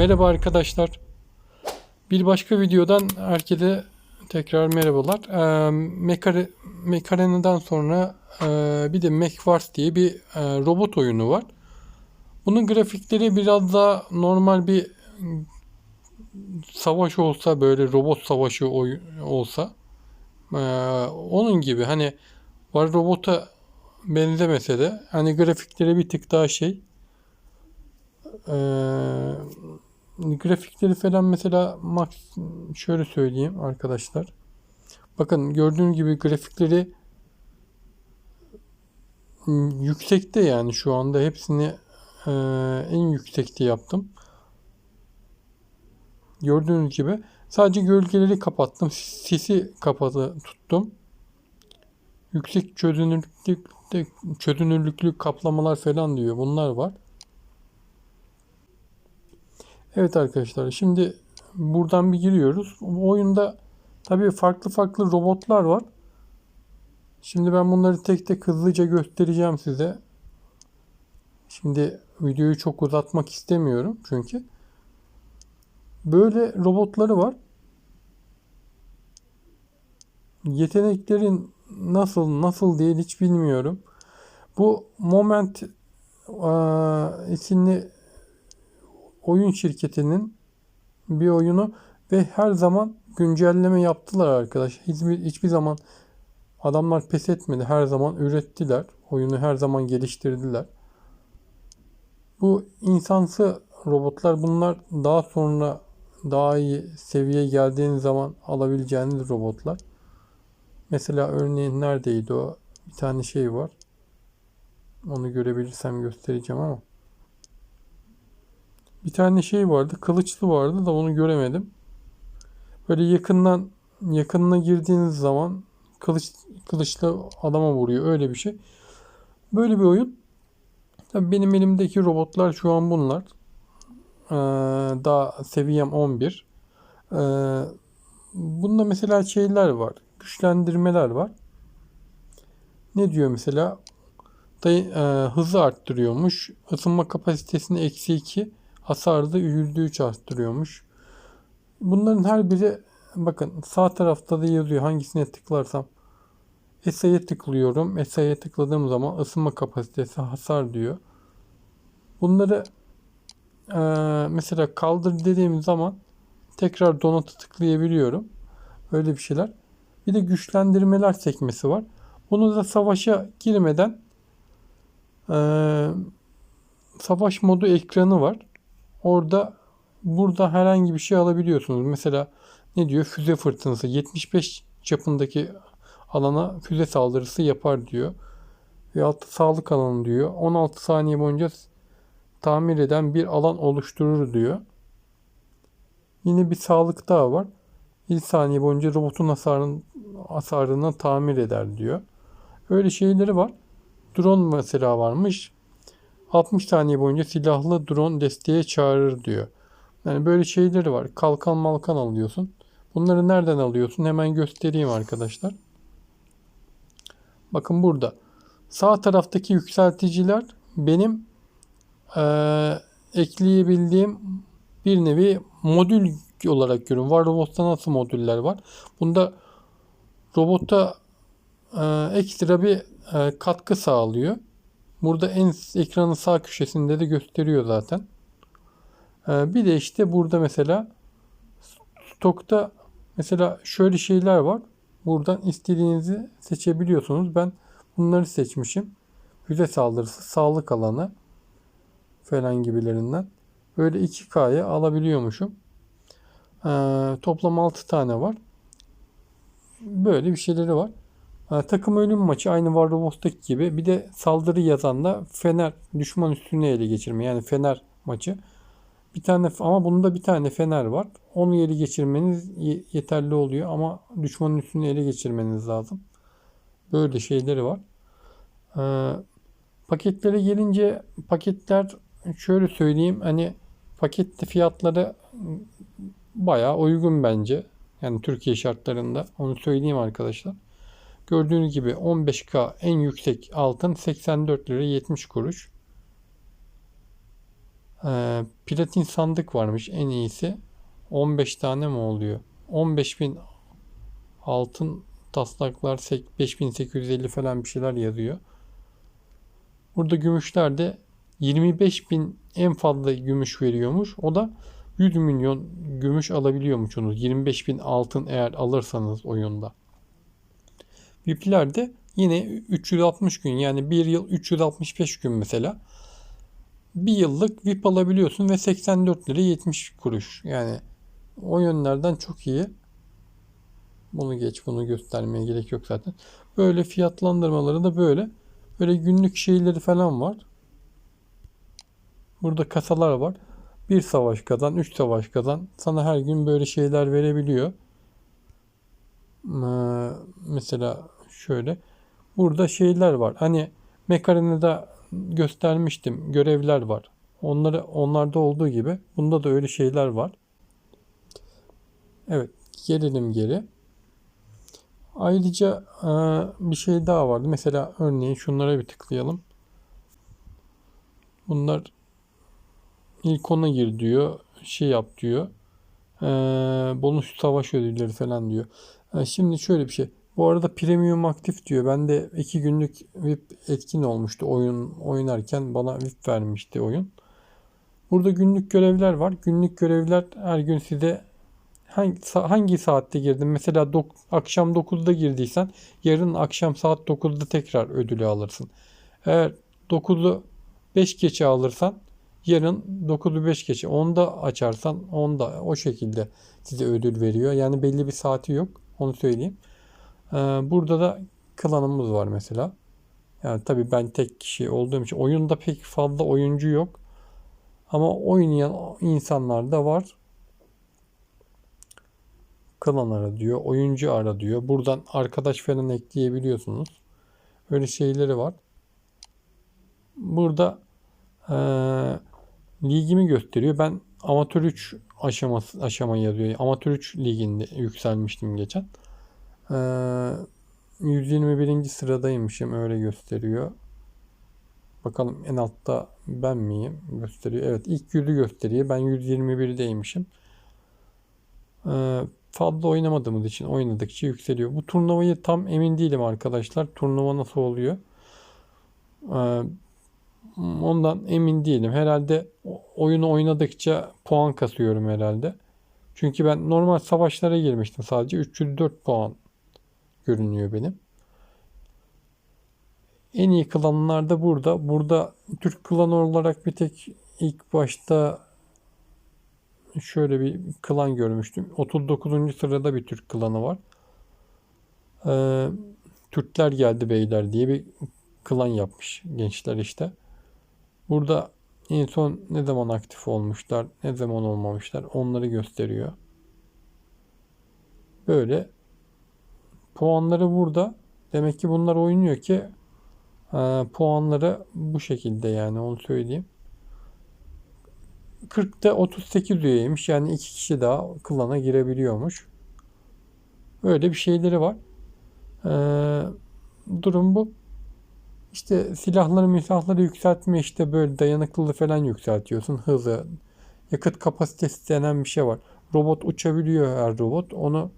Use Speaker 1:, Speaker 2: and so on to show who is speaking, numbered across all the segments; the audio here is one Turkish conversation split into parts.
Speaker 1: Merhaba arkadaşlar. Bir başka videodan herkese tekrar merhabalar. Ee, Mekare, Mekarena'dan sonra e, bir de MechWars diye bir e, robot oyunu var. Bunun grafikleri biraz daha normal bir savaş olsa böyle robot savaşı olsa e, onun gibi hani var robota benzemese de hani grafikleri bir tık daha şey ee, grafikleri falan mesela max şöyle söyleyeyim arkadaşlar. Bakın gördüğünüz gibi grafikleri yüksekte yani şu anda hepsini e, en yüksekte yaptım. Gördüğünüz gibi sadece gölgeleri kapattım. Sesi kapalı tuttum. Yüksek çözünürlüklük çözünürlüklü kaplamalar falan diyor. Bunlar var. Evet arkadaşlar şimdi buradan bir giriyoruz. Bu oyunda tabii farklı farklı robotlar var. Şimdi ben bunları tek tek hızlıca göstereceğim size. Şimdi videoyu çok uzatmak istemiyorum çünkü. Böyle robotları var. Yeteneklerin nasıl nasıl değil hiç bilmiyorum. Bu Moment eee, isimli oyun şirketinin bir oyunu ve her zaman güncelleme yaptılar arkadaş. Hiçbir, hiçbir zaman adamlar pes etmedi. Her zaman ürettiler. Oyunu her zaman geliştirdiler. Bu insansı robotlar bunlar daha sonra daha iyi seviyeye geldiğiniz zaman alabileceğiniz robotlar. Mesela örneğin neredeydi o? Bir tane şey var. Onu görebilirsem göstereceğim ama. Bir tane şey vardı. Kılıçlı vardı da onu göremedim. Böyle yakından yakınına girdiğiniz zaman kılıç kılıçla adama vuruyor. Öyle bir şey. Böyle bir oyun. Tabii benim elimdeki robotlar şu an bunlar. Ee, daha seviyem 11. Ee, bunda mesela şeyler var. Güçlendirmeler var. Ne diyor mesela? Day- e, hızı arttırıyormuş. Isınma kapasitesini eksi 2. Hasarı da %3 arttırıyormuş. Bunların her biri bakın sağ tarafta da yazıyor hangisine tıklarsam. SA'ya tıklıyorum. SA'ya tıkladığım zaman ısınma kapasitesi hasar diyor. Bunları eee, mesela kaldır dediğim zaman tekrar donatı tıklayabiliyorum. Öyle bir şeyler. Bir de güçlendirmeler sekmesi var. Bunu da savaşa girmeden eee, savaş modu ekranı var. Orada burada herhangi bir şey alabiliyorsunuz. Mesela ne diyor? Füze fırtınası 75 çapındaki alana füze saldırısı yapar diyor. Veyahut da sağlık alanı diyor. 16 saniye boyunca tamir eden bir alan oluşturur diyor. Yine bir sağlık daha var. 1 saniye boyunca robotun hasarını, hasarını tamir eder diyor. Öyle şeyleri var. Drone mesela varmış. 60 saniye boyunca silahlı drone desteğe çağırır diyor. Yani böyle şeyleri var. Kalkan malkan alıyorsun. Bunları nereden alıyorsun? Hemen göstereyim arkadaşlar. Bakın burada. Sağ taraftaki yükselticiler benim eee, ekleyebildiğim bir nevi modül olarak görüyorum. Var robotta nasıl modüller var? Bunda robota eee, ekstra bir eee, katkı sağlıyor. Burada en ekranın sağ köşesinde de gösteriyor zaten. Ee, bir de işte burada mesela stokta mesela şöyle şeyler var. Buradan istediğinizi seçebiliyorsunuz. Ben bunları seçmişim. Füze saldırısı, sağlık alanı falan gibilerinden. Böyle 2K'ya alabiliyormuşum. Ee, toplam 6 tane var. Böyle bir şeyleri var. Takım ölüm maçı aynı War Robot'taki gibi. Bir de saldırı yazan da Fener düşman üstünü ele geçirme. Yani Fener maçı. Bir tane ama bunda bir tane Fener var. Onu ele geçirmeniz ye- yeterli oluyor ama düşmanın üstünü ele geçirmeniz lazım. Böyle şeyleri var. Ee, paketlere gelince paketler şöyle söyleyeyim hani pakette fiyatları bayağı uygun bence. Yani Türkiye şartlarında onu söyleyeyim arkadaşlar. Gördüğünüz gibi 15K en yüksek altın 84 lira 70 kuruş. Ee, platin sandık varmış en iyisi. 15 tane mi oluyor? 15.000 altın taslaklar sek- 5850 falan bir şeyler yazıyor. Burada gümüşler de 25.000 en fazla gümüş veriyormuş. O da 100 milyon gümüş alabiliyormuşsunuz. 25.000 altın eğer alırsanız oyunda. VIP'ler de yine 360 gün yani bir yıl 365 gün mesela. Bir yıllık VIP alabiliyorsun ve 84 lira 70 kuruş. Yani o yönlerden çok iyi. Bunu geç bunu göstermeye gerek yok zaten. Böyle fiyatlandırmaları da böyle. Böyle günlük şeyleri falan var. Burada kasalar var. Bir savaş kazan, üç savaş kazan. Sana her gün böyle şeyler verebiliyor. Ee, mesela şöyle. Burada şeyler var. Hani Mekarina'da göstermiştim. Görevler var. Onları onlarda olduğu gibi bunda da öyle şeyler var. Evet, gelelim geri. Ayrıca e, bir şey daha vardı. Mesela örneğin şunlara bir tıklayalım. Bunlar ilk ona gir diyor. Şey yap diyor. E, bonus savaş ödülleri falan diyor. E, şimdi şöyle bir şey. Bu arada premium aktif diyor. Ben de iki günlük VIP etkin olmuştu oyun oynarken bana VIP vermişti oyun. Burada günlük görevler var. Günlük görevler her gün size hangi, hangi saatte girdin? Mesela dok- akşam 9'da girdiysen yarın akşam saat 9'da tekrar ödülü alırsın. Eğer 9'u 5 geçe alırsan yarın 9'u 5 geçe 10'da açarsan 10'da o şekilde size ödül veriyor. Yani belli bir saati yok. Onu söyleyeyim. Ee, burada da klanımız var mesela. Yani tabii ben tek kişi olduğum için oyunda pek fazla oyuncu yok. Ama oynayan insanlar da var. Klan ara diyor. Oyuncu ara diyor. Buradan arkadaş falan ekleyebiliyorsunuz. Öyle şeyleri var. Burada e, ligimi gösteriyor. Ben amatör 3 aşaması aşama yazıyor. Amatör 3 liginde yükselmiştim geçen. E, 121. sıradaymışım öyle gösteriyor. Bakalım en altta ben miyim? Gösteriyor. Evet ilk yüzü gösteriyor. Ben 121'deymişim. Ee, fazla oynamadığımız için oynadıkça yükseliyor. Bu turnuvayı tam emin değilim arkadaşlar. Turnuva nasıl oluyor? Ee, ondan emin değilim. Herhalde oyunu oynadıkça puan kasıyorum herhalde. Çünkü ben normal savaşlara girmiştim sadece. 304 puan görünüyor benim. En iyi klanlar da burada. Burada Türk klanı olarak bir tek ilk başta şöyle bir klan görmüştüm. 39. sırada bir Türk klanı var. Ee, Türkler geldi beyler diye bir klan yapmış gençler işte. Burada en son ne zaman aktif olmuşlar, ne zaman olmamışlar onları gösteriyor. Böyle puanları burada. Demek ki bunlar oynuyor ki e, puanları bu şekilde yani onu söyleyeyim. 40'ta 38 üyeymiş. Yani iki kişi daha klana girebiliyormuş. Öyle bir şeyleri var. Ee, durum bu. İşte silahları milahları yükseltme işte böyle dayanıklılığı falan yükseltiyorsun. Hızı, yakıt kapasitesi denen bir şey var. Robot uçabiliyor her robot. Onu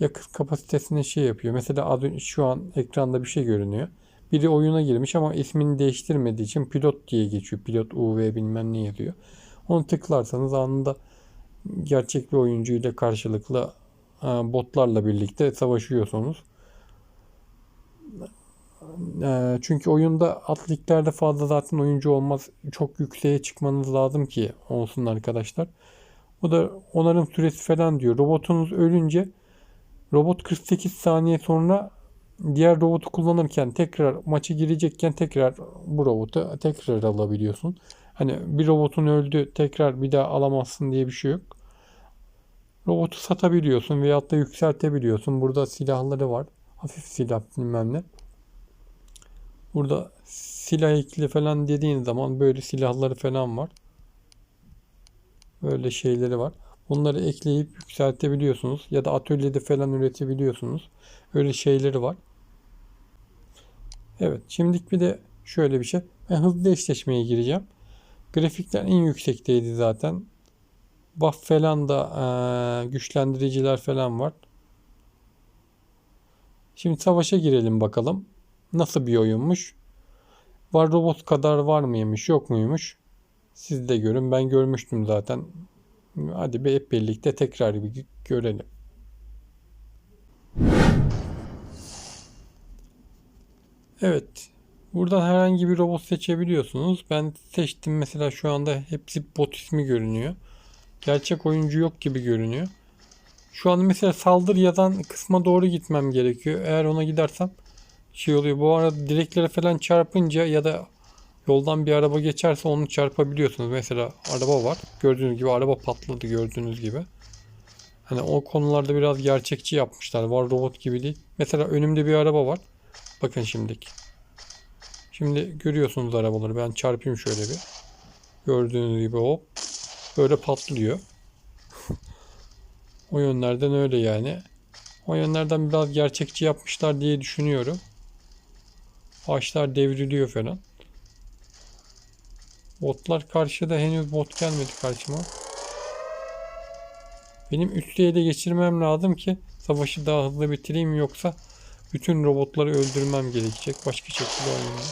Speaker 1: yakıt kapasitesine şey yapıyor. Mesela az şu an ekranda bir şey görünüyor. Biri oyuna girmiş ama ismini değiştirmediği için pilot diye geçiyor. Pilot UV bilmem ne yazıyor. Onu tıklarsanız anında gerçek bir oyuncuyla karşılıklı e, botlarla birlikte savaşıyorsunuz. E, çünkü oyunda alt liglerde fazla zaten oyuncu olmaz. Çok yükseğe çıkmanız lazım ki olsun arkadaşlar. Bu da onarım süresi falan diyor. Robotunuz ölünce robot 48 saniye sonra diğer robotu kullanırken tekrar maçı girecekken tekrar bu robotu tekrar alabiliyorsun. Hani bir robotun öldü tekrar bir daha alamazsın diye bir şey yok. Robotu satabiliyorsun veyahut da yükseltebiliyorsun. Burada silahları var. Hafif silah bilmem ne. Burada silah ekli falan dediğin zaman böyle silahları falan var. Böyle şeyleri var. Bunları ekleyip yükseltebiliyorsunuz. Ya da atölyede falan üretebiliyorsunuz. Öyle şeyleri var. Evet. Şimdilik bir de şöyle bir şey. Ben hızlı eşleşmeye gireceğim. Grafikler en yüksekteydi zaten. Buff falan da eee, güçlendiriciler falan var. Şimdi savaşa girelim bakalım. Nasıl bir oyunmuş? Var robot kadar var mıymış yok muymuş? Siz de görün. Ben görmüştüm zaten. Hadi bir hep birlikte tekrar bir görelim. Evet. Buradan herhangi bir robot seçebiliyorsunuz. Ben seçtim mesela şu anda hepsi bot ismi görünüyor. Gerçek oyuncu yok gibi görünüyor. Şu an mesela saldır yazan kısma doğru gitmem gerekiyor. Eğer ona gidersem şey oluyor. Bu arada direklere falan çarpınca ya da yoldan bir araba geçerse onu çarpabiliyorsunuz. Mesela araba var. Gördüğünüz gibi araba patladı gördüğünüz gibi. Hani o konularda biraz gerçekçi yapmışlar. Var robot gibi değil. Mesela önümde bir araba var. Bakın şimdiki. Şimdi görüyorsunuz arabaları. Ben çarpayım şöyle bir. Gördüğünüz gibi hop. Böyle patlıyor. o yönlerden öyle yani. O yönlerden biraz gerçekçi yapmışlar diye düşünüyorum. Ağaçlar devriliyor falan. Botlar karşıda henüz bot gelmedi karşıma. Benim üstüye de geçirmem lazım ki savaşı daha hızlı bitireyim yoksa bütün robotları öldürmem gerekecek. Başka şekilde olmuyor.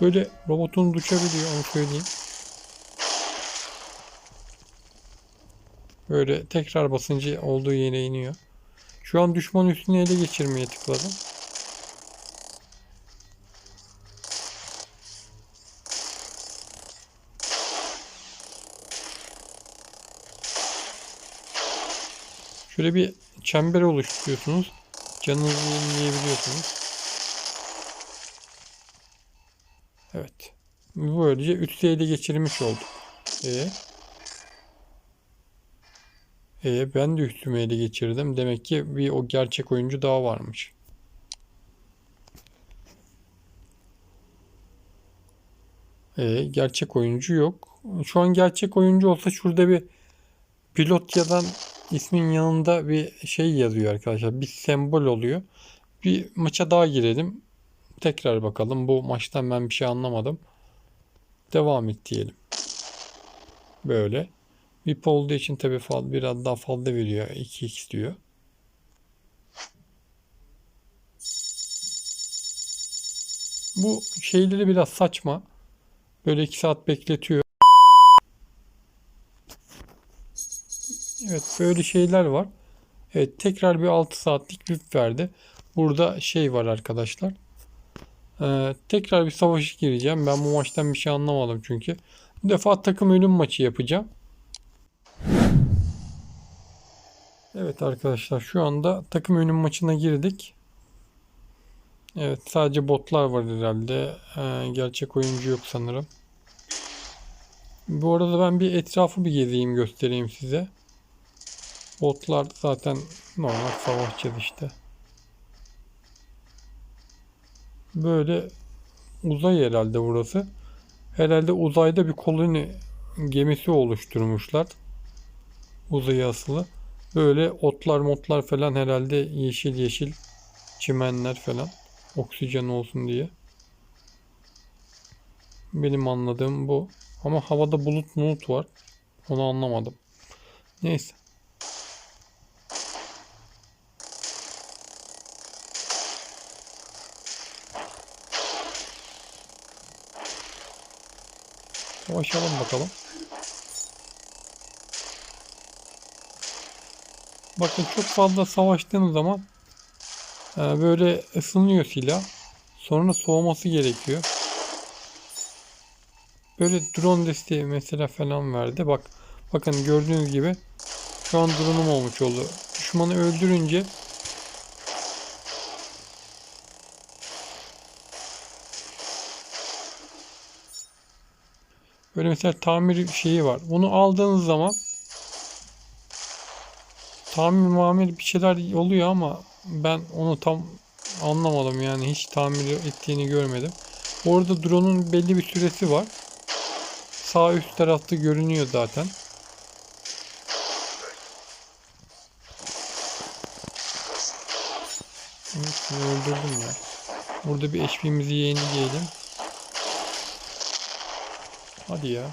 Speaker 1: Böyle robotun uçabiliyor onu söyleyeyim. Böyle tekrar basıncı olduğu yere iniyor. Şu an düşman üstüne ele geçirmeye tıkladım. Şöyle bir çember oluşturuyorsunuz. Canınızı yenileyebiliyorsunuz. Evet. Böylece üstü ele geçirmiş olduk. E, e ben de üstümü ele geçirdim. Demek ki bir o gerçek oyuncu daha varmış. E, gerçek oyuncu yok. Şu an gerçek oyuncu olsa şurada bir pilot yazan ismin yanında bir şey yazıyor arkadaşlar. Bir sembol oluyor. Bir maça daha girelim. Tekrar bakalım. Bu maçtan ben bir şey anlamadım. Devam et diyelim. Böyle. VIP olduğu için fazla, biraz daha fazla veriyor. 2x diyor. Bu şeyleri biraz saçma. Böyle 2 saat bekletiyor. Evet böyle şeyler var. Evet tekrar bir 6 saatlik VIP verdi. Burada şey var arkadaşlar. Ee, tekrar bir savaşa gireceğim. Ben bu maçtan bir şey anlamadım çünkü. Bu defa takım ölüm maçı yapacağım. Evet arkadaşlar şu anda takım ölüm maçına girdik. Evet sadece botlar var herhalde. Ee, gerçek oyuncu yok sanırım. Bu arada ben bir etrafı bir gezeyim göstereyim size. Botlar zaten normal savaşçı işte. Böyle uzay herhalde burası. Herhalde uzayda bir koloni gemisi oluşturmuşlar. Uzaya asılı. Böyle otlar motlar falan herhalde yeşil yeşil çimenler falan. Oksijen olsun diye. Benim anladığım bu. Ama havada bulut bulut var. Onu anlamadım. Neyse. Savaşalım bakalım. Bakın çok fazla savaştığınız zaman e, böyle ısınıyor silah. Sonra soğuması gerekiyor. Böyle drone desteği mesela falan verdi. Bak bakın gördüğünüz gibi şu an drone'um olmuş oldu. Düşmanı öldürünce Böyle mesela tamir şeyi var. Bunu aldığınız zaman tamir mamir bir şeyler oluyor ama ben onu tam anlamadım yani hiç tamir ettiğini görmedim. Orada drone'un belli bir süresi var. Sağ üst tarafta görünüyor zaten. Evet, öldürdüm ya. Burada bir HP'mizi yenileyelim. Hadi ya.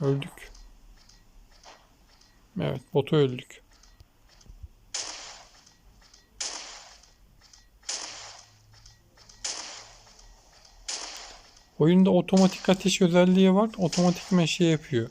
Speaker 1: Öldük. Evet botu öldük. Oyunda otomatik ateş özelliği var. Otomatik şey yapıyor.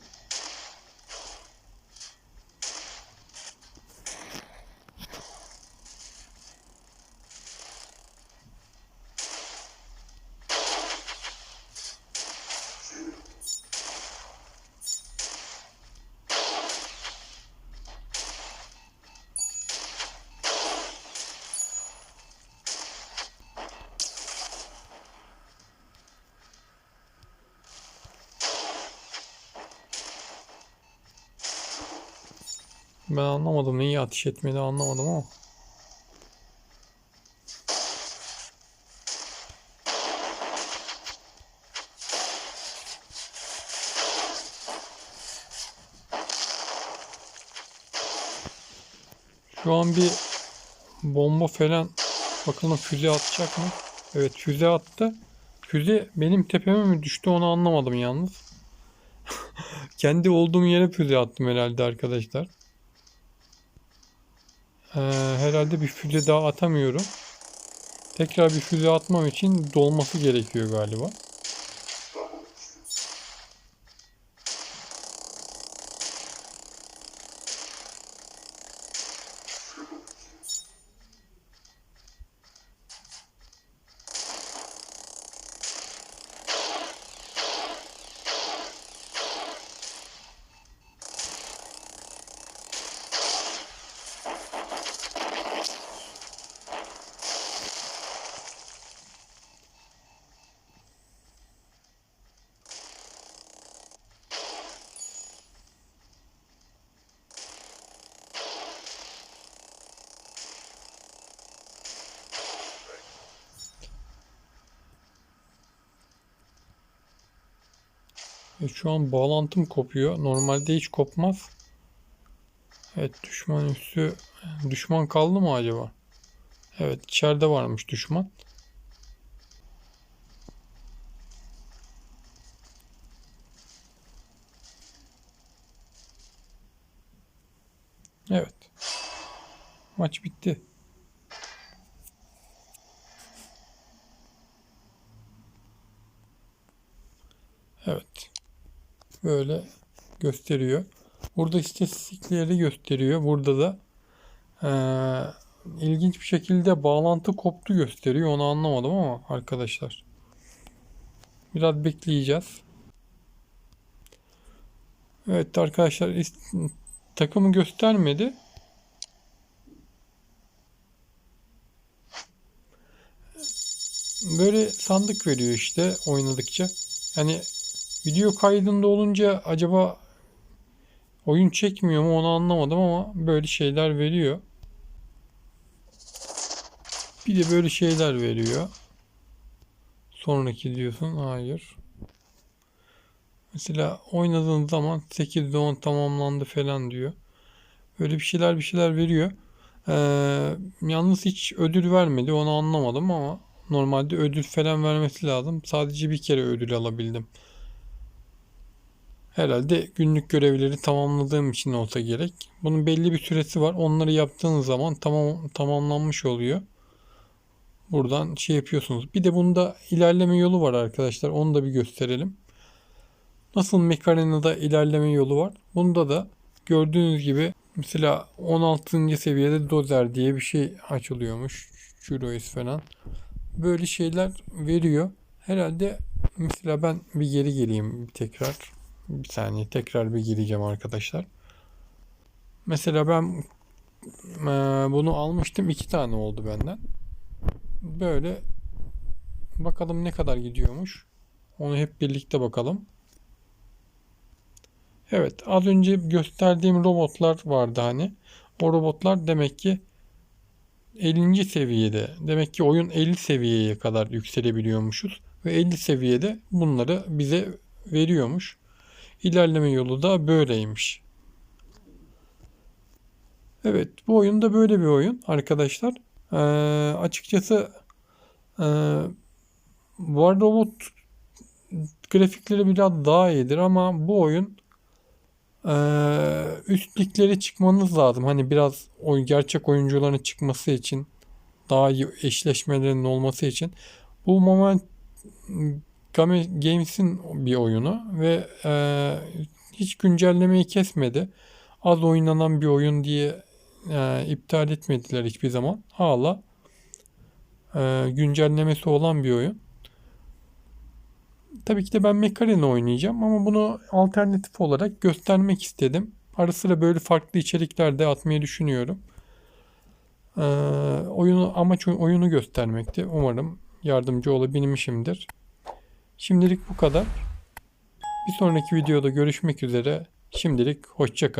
Speaker 1: Ben anlamadım. Neyi ateş etmedi anlamadım ama. Şu an bir bomba falan bakalım füze atacak mı? Evet füze attı. Füze benim tepeme mi düştü onu anlamadım yalnız. Kendi olduğum yere füze attım herhalde arkadaşlar. Ee, herhalde bir füze daha atamıyorum. Tekrar bir füze atmam için dolması gerekiyor galiba. E, şu an bağlantım kopuyor. Normalde hiç kopmaz. Evet düşman üssü düşman kaldı mı acaba? Evet içeride varmış düşman. Evet. Maç bitti. Evet. Böyle gösteriyor. Burada istatistikleri gösteriyor. Burada da eee, ilginç bir şekilde bağlantı koptu gösteriyor. Onu anlamadım ama arkadaşlar. Biraz bekleyeceğiz. Evet arkadaşlar takımı göstermedi. Böyle sandık veriyor işte oynadıkça. Yani video kaydında olunca acaba oyun çekmiyor mu onu anlamadım ama böyle şeyler veriyor. Bir de böyle şeyler veriyor. Sonraki diyorsun. Hayır. Mesela oynadığın zaman 8'de 10 tamamlandı falan diyor. Böyle bir şeyler bir şeyler veriyor. Ee, yalnız hiç ödül vermedi. Onu anlamadım ama normalde ödül falan vermesi lazım. Sadece bir kere ödül alabildim. Herhalde günlük görevleri tamamladığım için olsa gerek. Bunun belli bir süresi var. Onları yaptığınız zaman tamam tamamlanmış oluyor. Buradan şey yapıyorsunuz. Bir de bunda ilerleme yolu var arkadaşlar. Onu da bir gösterelim. Nasıl Mekarena'da ilerleme yolu var. Bunda da gördüğünüz gibi mesela 16. seviyede dozer diye bir şey açılıyormuş. Churros falan. Böyle şeyler veriyor. Herhalde mesela ben bir geri geleyim tekrar. Bir saniye tekrar bir gireceğim arkadaşlar. Mesela ben e, bunu almıştım. iki tane oldu benden. Böyle bakalım ne kadar gidiyormuş. Onu hep birlikte bakalım. Evet az önce gösterdiğim robotlar vardı hani. O robotlar demek ki 50. seviyede. Demek ki oyun 50 seviyeye kadar yükselebiliyormuşuz. Ve 50 seviyede bunları bize veriyormuş. İlerleme yolu da böyleymiş. Evet bu oyun da böyle bir oyun arkadaşlar. Ee, açıkçası Ee, War Robot grafikleri biraz daha iyidir ama bu oyun ee, üst liglere çıkmanız lazım. Hani biraz o gerçek oyuncuların çıkması için daha iyi eşleşmelerin olması için. Bu Moment Game Games'in bir oyunu ve ee, hiç güncellemeyi kesmedi. Az oynanan bir oyun diye ee, iptal etmediler hiçbir zaman. Hala ee, güncellemesi olan bir oyun. Tabii ki de ben Macarena oynayacağım ama bunu alternatif olarak göstermek istedim. Ara sıra böyle farklı içerikler de atmayı düşünüyorum. Ee, oyunu amaç oy- oyunu göstermekti. Umarım yardımcı olabilmişimdir. Şimdilik bu kadar. Bir sonraki videoda görüşmek üzere. Şimdilik hoşça